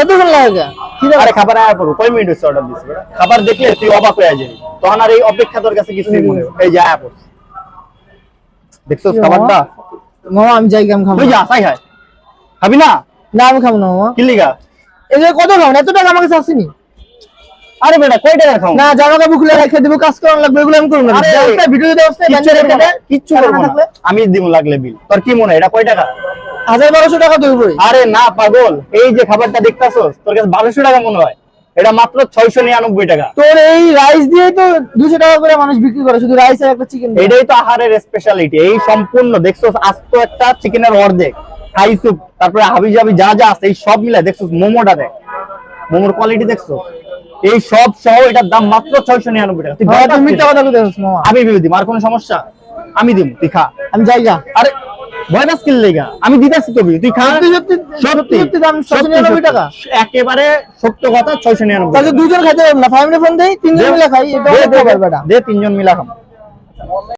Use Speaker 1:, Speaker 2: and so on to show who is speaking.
Speaker 1: এতক্ষণ লাগে?
Speaker 2: আরে খাবার আয়া পড়ো কয় মিনিট হচ্ছে অর্ডার দিছি? বেটা? খাবার দেখলে তুই অবাক হয়ে যাবি। তখন আর এই অপেক্ষা তোর কাছে কিছুই মনে হবে এই যে আয়া পড়ছে। দেখছস খাবারটা?
Speaker 1: মামা আমি যাই খাব।
Speaker 2: তুই যা খাবি না?
Speaker 1: না আমি খাব না মামা।
Speaker 2: কি লিগা?
Speaker 1: এই যে কত খাব? এত টাকা আমার কাছে আসেনি
Speaker 2: আরে বেটা কয় টাকা খাও
Speaker 1: না জামা কাপড় খুলে রেখে দেবো কাজ করানো লাগবে এগুলো আমি করব না।
Speaker 2: আরে,
Speaker 1: একটা ভিডিও দিতে
Speaker 2: কিচ্ছু করব না। আমি দিব লাগলে বিল তোর কি মনে হয়? এটা কয় টাকা?
Speaker 1: হাজার বারোশো টাকা দেবো পরে
Speaker 2: আরে না পাগল। এই যে খাবারটা দেখতাছস তোর কাছে বারোশো টাকা মনে হয়। এটা মাত্র ছয়শো নিরানব্বই টাকা।
Speaker 1: তোর এই রাইস দিয়ে তো দুশো টাকা করে মানুষ বিক্রি করে শুধু রাইস আর একটা চিকেন
Speaker 2: এটাই তো আহারের স্পেশালিটি এই সম্পূর্ণ। দেখছ আস্ত একটা চিকেনের অর্ধেক। থাই স্যুপ তারপরে হাবি জাবি যা যা আছে এই সব মিলে দেখছ মোমোটা দেখ। মোমোর কোয়ালিটি দেখছ এই সব সহ এটার দাম মাত্র ছয়শো নিরানব্বই টাকা। তুই
Speaker 1: তুমি মিথ্যা কথা
Speaker 2: আমি দিম আর কোনো সমস্যা? আমি দিম তুই খা।
Speaker 1: আমি যাই যা।
Speaker 2: আরে ভয় পাস লেগা আমি দিতেছি তোকে তুই খা।
Speaker 1: সত্যি সত্যি দাম ছশো নিরানব্বই টাকা।
Speaker 2: একেবারে সত্য কথা ছয়শো নিরানব্বই
Speaker 1: তাহলে দুজন খাইতে না ফোন দেই তিনজন মিলে খাই এটা
Speaker 2: দে, দে,
Speaker 1: বেটা
Speaker 2: দে তিনজন মিলা খাম